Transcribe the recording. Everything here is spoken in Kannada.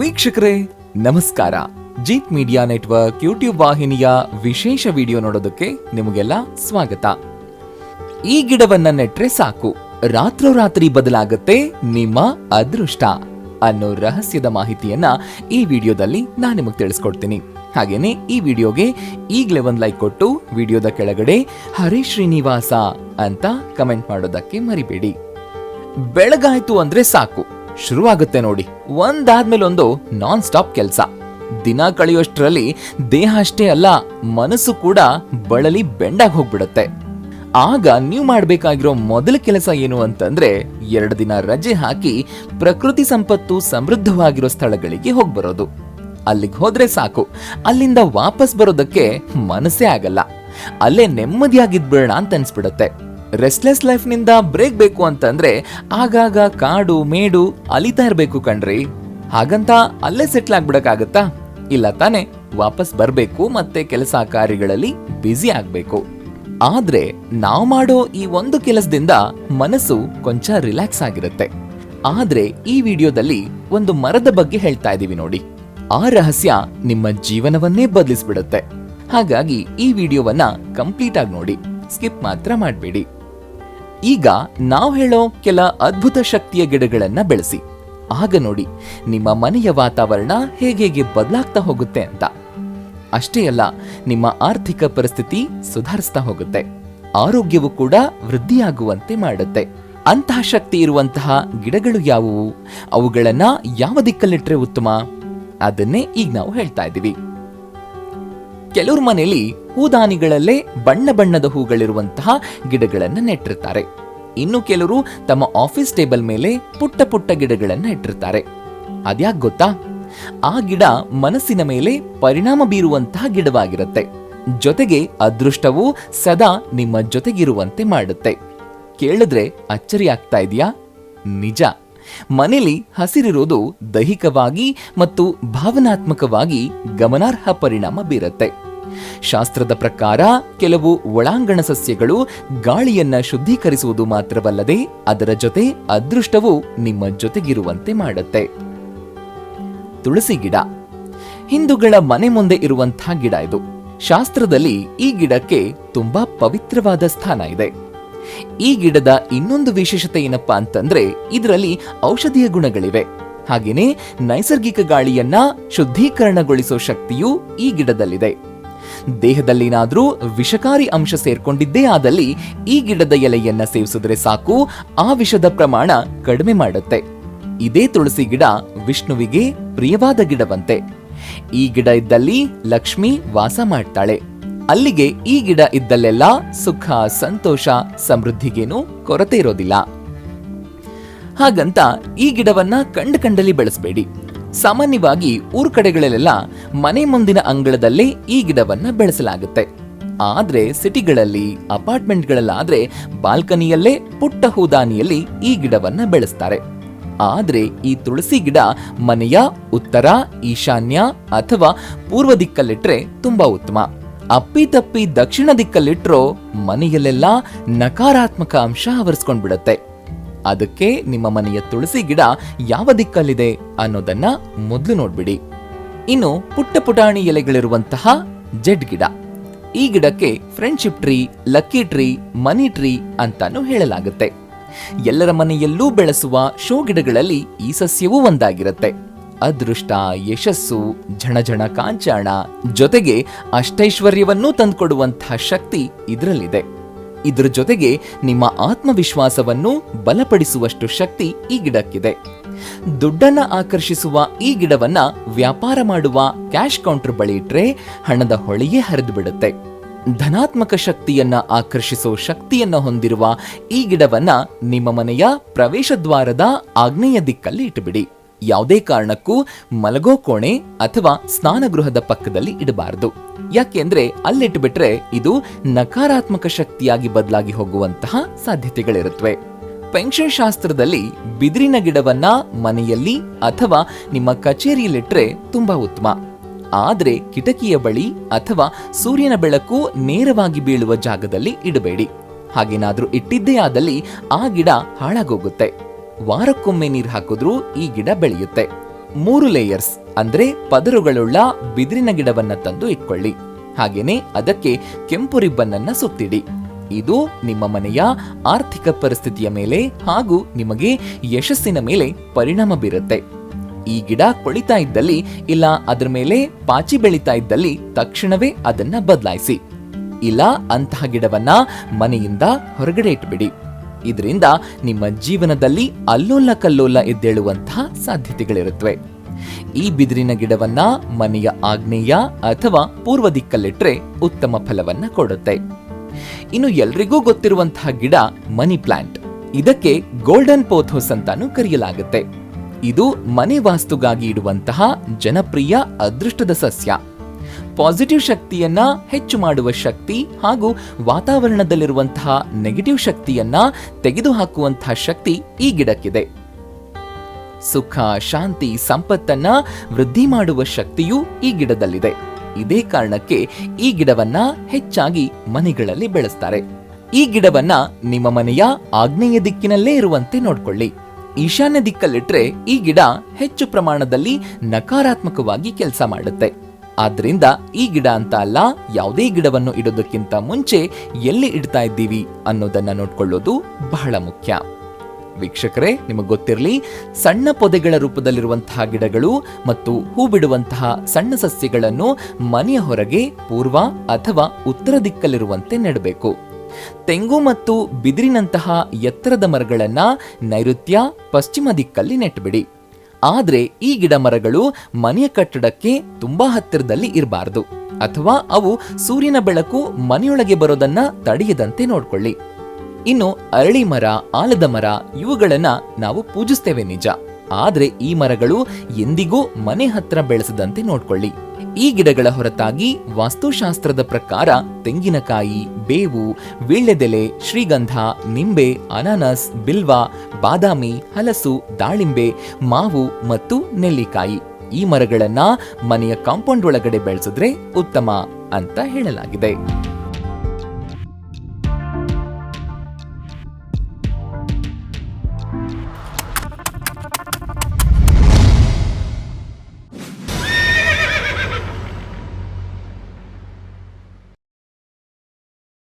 ವೀಕ್ಷಕರೇ, ನಮಸ್ಕಾರ. ಜೀತ್ ಮೀಡಿಯಾ ನೆಟ್ವರ್ಕ್ ಯೂಟ್ಯೂಬ್ ವಾಹಿನಿಯ ವಿಶೇಷ ವಿಡಿಯೋ ನೋಡೋದಕ್ಕೆ ನಿಮಗೆಲ್ಲ ಸ್ವಾಗತ. ಈ ಗಿಡವನ್ನ ನೆಟ್ರೆ ಸಾಕು. ರಾತ್ರೋರಾತ್ರಿ ಬದಲಾಗುತ್ತೆ ನಿಮ್ಮ ಅದೃಷ್ಟ ಅನ್ನೋ ರಹಸ್ಯದ ಮಾಹಿತಿಯನ್ನ ಈ ವಿಡಿಯೋದಲ್ಲಿ ನಾನು ನಿಮಗೆ ತಿಳಿಸ್ಕೊಡ್ತೀನಿ. ಹಾಗೇನೆ ಈ ವಿಡಿಯೋಗೆ ಈಗಲೇ ಒಂದು ಲೈಕ್ ಕೊಟ್ಟು ವಿಡಿಯೋದ ಕೆಳಗಡೆ ಹರೇ ಶ್ರೀನಿವಾಸ ಅಂತ ಕಮೆಂಟ್ ಮಾಡೋದಕ್ಕೆ ಮರಿಬೇಡಿ. ಬೆಳಗಾಯ್ತು ಅಂದ್ರೆ ಸಾಕು. ಶುರುವಾಗುತ್ತೆ ನೋಡಿ. ಒಂದಾದ್ಮೇಲೊಂದು ನಾನ್ ಸ್ಟಾಪ್ ಕೆಲಸ. ದಿನ ಕಳೆಯುವಷ್ಟರಲ್ಲಿ ದೇಹ ಅಷ್ಟೇ ಅಲ್ಲ, ಮನಸ್ಸು ಕೂಡ ಬಳಲಿ ಬೆಂಡಾಗಿ ಹೋಗ್ಬಿಡುತ್ತೆ. ಆಗ ನೀವು ಮಾಡಬೇಕಾಗಿರೋ ಮೊದಲ ಕೆಲಸ ಏನು ಅಂತಂದ್ರೆ, ಎರಡು ದಿನ ರಜೆ ಹಾಕಿ ಪ್ರಕೃತಿ ಸಂಪತ್ತು ಸಮೃದ್ಧವಾಗಿರೋ ಸ್ಥಳಗಳಿಗೆ ಹೋಗ್ಬರೋದು ಅಲ್ಲಿಗೆ ಹೋದ್ರೆ ಸಾಕು. ಅಲ್ಲಿಂದ ವಾಪಸ್ ಬರೋದಕ್ಕೆ ಮನಸ್ಸೇ ಆಗಲ್ಲ. ಅಲ್ಲೇ ನೆಮ್ಮದಿಯಾಗಿದ್ಬಿಡೋಣ ಅಂತ ಅನ್ಸ್ಬಿಡುತ್ತೆ. ರೆಸ್ಟ್ಲೆಸ್ ಲೈಫ್ನಿಂದ ಬ್ರೇಕ್ ಬೇಕು ಅಂತಂದ್ರೆ ಆಗಾಗ ಕಾಡು, ಮೇಡು ಅಲಿತಾ ಇರ್ಬೇಕು ಕಣ್ರಿ. ಹಾಗಂತ ಅಲ್ಲೇ ಸೆಟ್ಲ್ ಆಗ್ಬಿಡಕ್ಕಾಗತ್ತಾ? ಇಲ್ಲ ತಾನೆ, ವಾಪಸ್ ಬರ್ಬೇಕು ಮತ್ತೆ ಕೆಲಸ ಕಾರ್ಯಗಳಲ್ಲಿ ಬ್ಯುಸಿ ಆಗ್ಬೇಕು. ಆದ್ರೆ ನಾವ್ ಮಾಡೋ ಈ ಒಂದು ಕೆಲಸದಿಂದ ಮನಸ್ಸು ಕೊಂಚ ರಿಲ್ಯಾಕ್ಸ್ ಆಗಿರುತ್ತೆ. ಆದ್ರೆ ಈ ವಿಡಿಯೋದಲ್ಲಿ ಒಂದು ಮರದ ಬಗ್ಗೆ ಹೇಳ್ತಾ ಇದೀವಿ ನೋಡಿ. ಆ ರಹಸ್ಯ ನಿಮ್ಮ ಜೀವನವನ್ನೇ ಬದಲಿಸ್ಬಿಡುತ್ತೆ. ಹಾಗಾಗಿ ಈ ವಿಡಿಯೋವನ್ನ ಕಂಪ್ಲೀಟ್ ಆಗಿ ನೋಡಿ. ಸ್ಕಿಪ್ ಮಾತ್ರ ಮಾಡಬೇಡಿ. ಈಗ ನಾವು ಹೇಳೋ ಕೆಲ ಅದ್ಭುತ ಶಕ್ತಿಯ ಗಿಡಗಳನ್ನ ಬೆಳೆಸಿ. ಆಗ ನೋಡಿ, ನಿಮ್ಮ ಮನೆಯ ವಾತಾವರಣ ಹೇಗೆ ಬದಲಾಗ್ತಾ ಹೋಗುತ್ತೆ ಅಂತ. ಅಷ್ಟೇ ಅಲ್ಲ, ನಿಮ್ಮ ಆರ್ಥಿಕ ಪರಿಸ್ಥಿತಿ ಸುಧಾರಿಸ್ತಾ ಹೋಗುತ್ತೆ. ಆರೋಗ್ಯವು ಕೂಡ ವೃದ್ಧಿಯಾಗುವಂತೆ ಮಾಡುತ್ತೆ. ಅಂತಹ ಶಕ್ತಿ ಇರುವಂತಹ ಗಿಡಗಳು ಯಾವುವು? ಅವುಗಳನ್ನ ಯಾವ ದಿಕ್ಕಲ್ಲಿಟ್ರೆ ಉತ್ತಮ? ಅದನ್ನೇ ಈಗ ನಾವು ಹೇಳ್ತಾ ಇದ್ದೀವಿ. ಕೆಲವ್ರ ಮನೆಯಲ್ಲಿ ಹೂದಾನಿಗಳಲ್ಲೇ ಬಣ್ಣ ಬಣ್ಣದ ಹೂಗಳಿರುವಂತಹ ಗಿಡಗಳನ್ನು ನೆಟ್ಟಿರ್ತಾರೆ. ಇನ್ನು ಕೆಲವರು ತಮ್ಮ ಆಫೀಸ್ ಟೇಬಲ್ ಮೇಲೆ ಪುಟ್ಟ ಪುಟ್ಟ ಗಿಡಗಳನ್ನು ಇಟ್ಟಿರ್ತಾರೆ ಅದ್ಯಾಕ್ ಗೊತ್ತಾ? ಆ ಗಿಡ ಮನಸ್ಸಿನ ಮೇಲೆ ಪರಿಣಾಮ ಬೀರುವಂತಹ ಗಿಡವಾಗಿರುತ್ತೆ. ಜೊತೆಗೆ ಅದೃಷ್ಟವು ಸದಾ ನಿಮ್ಮ ಜೊತೆಗಿರುವಂತೆ ಮಾಡುತ್ತೆ. ಕೇಳಿದ್ರೆ ಅಚ್ಚರಿ ಆಗ್ತಾ ಇದೆಯಾ? ನಿಜ. ಮನೇಲಿ ಹಸಿರಿರೋದು ದೈಹಿಕವಾಗಿ ಮತ್ತು ಭಾವನಾತ್ಮಕವಾಗಿ ಗಮನಾರ್ಹ ಪರಿಣಾಮ ಬೀರುತ್ತೆ. ಶಾಸ್ತ್ರದ ಪ್ರಕಾರ ಕೆಲವು ಒಳಾಂಗಣ ಸಸ್ಯಗಳು ಗಾಳಿಯನ್ನ ಶುದ್ಧೀಕರಿಸುವುದು ಮಾತ್ರವಲ್ಲದೆ ಅದರ ಜೊತೆ ಅದೃಷ್ಟವು ನಿಮ್ಮ ಜೊತೆಗಿರುವಂತೆ ಮಾಡುತ್ತೆ. ತುಳಸಿ ಗಿಡ. ಹಿಂದೂಗಳ ಮನೆ ಮುಂದೆ ಇರುವಂತಹ ಗಿಡ ಇದು. ಶಾಸ್ತ್ರದಲ್ಲಿ ಈ ಗಿಡಕ್ಕೆ ತುಂಬಾ ಪವಿತ್ರವಾದ ಸ್ಥಾನ ಇದೆ. ಈ ಗಿಡದ ಇನ್ನೊಂದು ವಿಶೇಷತೆ ಏನಪ್ಪಾ ಅಂತಂದ್ರೆ ಇದರಲ್ಲಿ ಔಷಧೀಯ ಗುಣಗಳಿವೆ. ಹಾಗೆಯೇ ನೈಸರ್ಗಿಕ ಗಾಳಿಯನ್ನ ಶುದ್ಧೀಕರಣಗೊಳಿಸೋ ಶಕ್ತಿಯೂ ಈ ಗಿಡದಲ್ಲಿದೆ. ದೇಹದಲ್ಲೇನಾದ್ರೂ ವಿಷಕಾರಿ ಅಂಶ ಸೇರ್ಕೊಂಡಿದ್ದೇ ಆದಲ್ಲಿ ಈ ಗಿಡದ ಎಲೆಯನ್ನ ಸೇವಿಸಿದ್ರೆ ಸಾಕು, ಆ ವಿಷದ ಪ್ರಮಾಣ ಕಡಿಮೆ ಮಾಡುತ್ತೆ. ಇದೇ ತುಳಸಿ ಗಿಡ ವಿಷ್ಣುವಿಗೆ ಪ್ರಿಯವಾದ ಗಿಡವಂತೆ. ಈ ಗಿಡ ಇದ್ದಲ್ಲಿ ಲಕ್ಷ್ಮಿ ವಾಸ ಮಾಡ್ತಾಳೆ. ಅಲ್ಲಿಗೆ ಈ ಗಿಡ ಇದ್ದಲ್ಲೆಲ್ಲ ಸುಖ, ಸಂತೋಷ, ಸಮೃದ್ಧಿಗೇನು ಕೊರತೆ ಇರೋದಿಲ್ಲ. ಹಾಗಂತ ಈ ಗಿಡವನ್ನ ಕಂಡ ಕಂಡಲ್ಲಿ ಬೆಳೆಸಬೇಡಿ. ಸಾಮಾನ್ಯವಾಗಿ ಊರ್ ಕಡೆಗಳಲ್ಲೆಲ್ಲ ಮನೆ ಮುಂದಿನ ಅಂಗಳದಲ್ಲೇ ಈ ಗಿಡವನ್ನ ಬೆಳೆಸಲಾಗುತ್ತೆ. ಆದ್ರೆ ಸಿಟಿಗಳಲ್ಲಿ, ಅಪಾರ್ಟ್ಮೆಂಟ್ಗಳಲ್ಲಾದ್ರೆ ಬಾಲ್ಕನಿಯಲ್ಲೇ, ಪುಟ್ಟ ಹೂದಾನಿಯಲ್ಲಿ ಈ ಗಿಡವನ್ನ ಬೆಳೆಸ್ತಾರೆ. ಆದ್ರೆ ಈ ತುಳಸಿ ಗಿಡ ಮನೆಯ ಉತ್ತರ, ಈಶಾನ್ಯ ಅಥವಾ ಪೂರ್ವ ದಿಕ್ಕಲ್ಲಿಟ್ರೆ ತುಂಬಾ ಉತ್ತಮ. ಅಪ್ಪಿತಪ್ಪಿ ದಕ್ಷಿಣ ದಿಕ್ಕಲ್ಲಿಟ್ರೋ ಮನೆಯಲ್ಲೆಲ್ಲ ನಕಾರಾತ್ಮಕ ಅಂಶ ಆವರಿಸ್ಕೊಂಡ್ಬಿಡತ್ತೆ. ಅದಕ್ಕೆ ನಿಮ್ಮ ಮನೆಯ ತುಳಸಿ ಗಿಡ ಯಾವ ದಿಕ್ಕಲ್ಲಿದೆ ಅನ್ನೋದನ್ನ ಮೊದಲು ನೋಡ್ಬಿಡಿ. ಇನ್ನು ಪುಟ್ಟ ಪುಟಾಣಿ ಎಲೆಗಳಿರುವಂತಹ ಜೆಡ್ ಗಿಡ. ಈ ಗಿಡಕ್ಕೆ friendship tree lucky tree money tree ಅಂತಾನು ಹೇಳಲಾಗುತ್ತೆ. ಎಲ್ಲರ ಮನೆಯಲ್ಲೂ ಬೆಳೆಸುವ ಶೋ ಗಿಡಗಳಲ್ಲಿ ಈ ಸಸ್ಯವೂ ಒಂದಾಗಿರುತ್ತೆ. ಅದೃಷ್ಟ, ಯಶಸ್ಸು ಝಣಝಣ ಕಾಂಚಾಣ ಜೊತೆಗೆ ಅಷ್ಟೈಶ್ವರ್ಯವನ್ನೂ ತಂದುಕೊಡುವಂತಹ ಶಕ್ತಿ ಇದರಲ್ಲಿದೆ. ಇದರ ಜೊತೆಗೆ ನಿಮ್ಮ ಆತ್ಮವಿಶ್ವಾಸವನ್ನು ಬಲಪಡಿಸುವಷ್ಟು ಶಕ್ತಿ ಈ ಗಿಡಕ್ಕಿದೆ. ದುಡ್ಡನ್ನ ಆಕರ್ಷಿಸುವ ಈ ಗಿಡವನ್ನ ವ್ಯಾಪಾರ ಮಾಡುವ ಕ್ಯಾಶ್ ಕೌಂಟರ್ ಬಳಿ ಇಟ್ರೆ ಹಣದ ಹೊಳೆಯೇ ಹರಿದು ಬಿಡುತ್ತೆ ಧನಾತ್ಮಕ ಶಕ್ತಿಯನ್ನ ಆಕರ್ಷಿಸೋ ಶಕ್ತಿಯನ್ನ ಹೊಂದಿರುವ ಈ ಗಿಡವನ್ನ ನಿಮ್ಮ ಮನೆಯ ಪ್ರವೇಶ ದ್ವಾರದ ಆಗ್ನೇಯ ದಿಕ್ಕಲ್ಲಿ ಇಟ್ಟುಬಿಡಿ ಯಾವುದೇ ಕಾರಣಕ್ಕೂ ಮಲಗೋ ಕೋಣೆ ಅಥವಾ ಸ್ನಾನಗೃಹದ ಪಕ್ಕದಲ್ಲಿ ಇಡಬಾರದು. ಯಾಕೆಂದ್ರೆ ಅಲ್ಲಿಟ್ಬಿಟ್ರೆ ಇದು ನಕಾರಾತ್ಮಕ ಶಕ್ತಿಯಾಗಿ ಬದಲಾಗಿ ಹೋಗುವಂತಹ ಸಾಧ್ಯತೆಗಳಿರುತ್ತವೆ. ಪೆನ್ಷನ್ ಶಾಸ್ತ್ರದಲ್ಲಿ ಬಿದಿರಿನ ಗಿಡವನ್ನ ಮನೆಯಲ್ಲಿ ಅಥವಾ ನಿಮ್ಮ ಕಚೇರಿಯಲ್ಲಿಟ್ಟರೆ ತುಂಬಾ ಉತ್ತಮ. ಆದ್ರೆ ಕಿಟಕಿಯ ಬಳಿ ಅಥವಾ ಸೂರ್ಯನ ಬೆಳಕು ನೇರವಾಗಿ ಬೀಳುವ ಜಾಗದಲ್ಲಿ ಇಡಬೇಡಿ. ಹಾಗೇನಾದ್ರೂ ಇಟ್ಟಿದ್ದೇ ಆದಲ್ಲಿ ಆ ಗಿಡ ಹಾಳಾಗೋಗುತ್ತೆ. ವಾರಕ್ಕೊಮ್ಮೆ ನೀರು ಹಾಕಿದ್ರೂ ಈ ಗಿಡ ಬೆಳೆಯುತ್ತೆ. ಮೂರು ಲೇಯರ್ಸ್, ಅಂದ್ರೆ ಪದರುಗಳುಳ್ಳ ಬಿದಿರಿನ ಗಿಡವನ್ನ ತಂದು ಇಟ್ಕೊಳ್ಳಿ. ಹಾಗೇನೆ ಅದಕ್ಕೆ ಕೆಂಪು ರಿಬ್ಬನ್ನನ್ನ ಸುತ್ತಿಡಿ. ಇದು ನಿಮ್ಮ ಮನೆಯ ಆರ್ಥಿಕ ಪರಿಸ್ಥಿತಿಯ ಮೇಲೆ ಹಾಗೂ ನಿಮಗೆ ಯಶಸ್ಸಿನ ಮೇಲೆ ಪರಿಣಾಮ ಬೀರುತ್ತೆ. ಈ ಗಿಡ ಕೊಳಿತಾ ಇದ್ದಲ್ಲಿ ಇಲ್ಲ ಅದರ ಮೇಲೆ ಪಾಚಿ ಬೆಳೀತಾ ಇದ್ದಲ್ಲಿ ತಕ್ಷಣವೇ ಅದನ್ನ ಬದಲಾಯಿಸಿ. ಇಲ್ಲ ಅಂತಹ ಗಿಡವನ್ನ ಮನೆಯಿಂದ ಹೊರಗಡೆ ಇಟ್ಬಿಡಿ. ಇದರಿಂದ ನಿಮ್ಮ ಜೀವನದಲ್ಲಿ ಅಲ್ಲೋಲ ಕಲ್ಲೋಲ ಎದ್ದೇಳುವಂತಹ ಸಾಧ್ಯತೆಗಳಿರುತ್ತವೆ. ಈ ಬಿದಿರಿನ ಗಿಡವನ್ನ ಮನೆಯ ಆಗ್ನೇಯ ಅಥವಾ ಪೂರ್ವ ದಿಕ್ಕಲ್ಲಿಟ್ರೆ ಉತ್ತಮ ಫಲವನ್ನ ಕೊಡುತ್ತೆ. ಇನ್ನು ಎಲ್ರಿಗೂ ಗೊತ್ತಿರುವಂತಹ ಗಿಡ ಮನಿ ಪ್ಲಾಂಟ್. ಇದಕ್ಕೆ ಗೋಲ್ಡನ್ ಪೋಥೋಸ್ ಅಂತಾನೂ ಕರೆಯಲಾಗುತ್ತೆ. ಇದು ಮನೆ ವಾಸ್ತುಗಾಗಿ ಇಡುವಂತಹ ಜನಪ್ರಿಯ ಅದೃಷ್ಟದ ಸಸ್ಯ. ಪಾಸಿಟಿವ್ ಶಕ್ತಿಯನ್ನ ಹೆಚ್ಚು ಮಾಡುವ ಶಕ್ತಿ ಹಾಗೂ ವಾತಾವರಣದಲ್ಲಿರುವಂತಹ ನೆಗೆಟಿವ್ ಶಕ್ತಿಯನ್ನ ತೆಗೆದುಹಾಕುವಂತಹ ಶಕ್ತಿ ಈ ಗಿಡಕ್ಕಿದೆ. ಸುಖ, ಶಾಂತಿ, ಸಂಪತ್ತನ್ನ ವೃದ್ಧಿ ಮಾಡುವ ಶಕ್ತಿಯೂ ಈ ಗಿಡದಲ್ಲಿದೆ. ಇದೇ ಕಾರಣಕ್ಕೆ ಈ ಗಿಡವನ್ನ ಹೆಚ್ಚಾಗಿ ಮನೆಗಳಲ್ಲಿ ಬೆಳೆಸ್ತಾರೆ. ಈ ಗಿಡವನ್ನ ನಿಮ್ಮ ಮನೆಯ ಆಗ್ನೇಯ ದಿಕ್ಕಿನಲ್ಲೇ ಇರುವಂತೆ ನೋಡ್ಕೊಳ್ಳಿ. ಈಶಾನ್ಯ ದಿಕ್ಕಲ್ಲಿಟ್ರೆ ಈ ಗಿಡ ಹೆಚ್ಚು ಪ್ರಮಾಣದಲ್ಲಿ ನಕಾರಾತ್ಮಕವಾಗಿ ಕೆಲಸ ಮಾಡುತ್ತೆ. ಆದ್ರಿಂದ ಈ ಗಿಡ ಅಂತ ಅಲ್ಲ, ಯಾವುದೇ ಗಿಡವನ್ನು ಇಡೋದಕ್ಕಿಂತ ಮುಂಚೆ ಎಲ್ಲಿ ಇಡ್ತಾ ಇದ್ದೀವಿ ಅನ್ನೋದನ್ನ ನೋಡ್ಕೊಳ್ಳೋದು ಬಹಳ ಮುಖ್ಯ. ವೀಕ್ಷಕರೇ, ನಿಮಗೆ ಗೊತ್ತಿರಲಿ, ಸಣ್ಣ ಪೊದೆಗಳ ರೂಪದಲ್ಲಿರುವಂತಹ ಗಿಡಗಳು ಮತ್ತು ಹೂ ಬಿಡುವಂತಹ ಸಣ್ಣ ಸಸ್ಯಗಳನ್ನು ಮನೆಯ ಹೊರಗೆ ಪೂರ್ವ ಅಥವಾ ಉತ್ತರ ದಿಕ್ಕಲ್ಲಿರುವಂತೆ ನೆಡಬೇಕು. ತೆಂಗು ಮತ್ತು ಬಿದಿರಿನಂತಹ ಎತ್ತರದ ಮರಗಳನ್ನ ನೈಋತ್ಯ ಪಶ್ಚಿಮ ದಿಕ್ಕಲ್ಲಿ ನೆಟ್ಬಿಡಿ. ಆದ್ರೆ ಈ ಗಿಡ ಮರಗಳು ಮನೆಯ ಕಟ್ಟಡಕ್ಕೆ ತುಂಬಾ ಹತ್ತಿರದಲ್ಲಿ ಇರಬಾರದು. ಅಥವಾ ಅವು ಸೂರ್ಯನ ಬೆಳಕು ಮನೆಯೊಳಗೆ ಬರೋದನ್ನ ತಡೆಯದಂತೆ ನೋಡ್ಕೊಳ್ಳಿ. ಇನ್ನು ಅರಳಿ ಮರ, ಆಲದ ಮರ ಇವುಗಳನ್ನ ನಾವು ಪೂಜಿಸ್ತೇವೆ ನಿಜ. ಆದರೆ ಈ ಮರಗಳು ಎಂದಿಗೂ ಮನೆ ಹತ್ರ ಬೆಳೆಸದಂತೆ ನೋಡ್ಕೊಳ್ಳಿ. ಈ ಗಿಡಗಳ ಹೊರತಾಗಿ ವಾಸ್ತುಶಾಸ್ತ್ರದ ಪ್ರಕಾರ ತೆಂಗಿನಕಾಯಿ, ಬೇವು, ವೀಳ್ಯದೆಲೆ, ಶ್ರೀಗಂಧ, ನಿಂಬೆ, ಅನಾನಸ್, ಬಿಲ್ವ, ಬಾದಾಮಿ, ಹಲಸು, ದಾಳಿಂಬೆ, ಮಾವು ಮತ್ತು ನೆಲ್ಲಿಕಾಯಿ. ಈ ಮರಗಳನ್ನ ಮನೆಯ ಕಾಂಪೌಂಡ್ ಒಳಗಡೆ ಬೆಳೆಸಿದ್ರೆ ಉತ್ತಮ ಅಂತ ಹೇಳಲಾಗಿದೆ.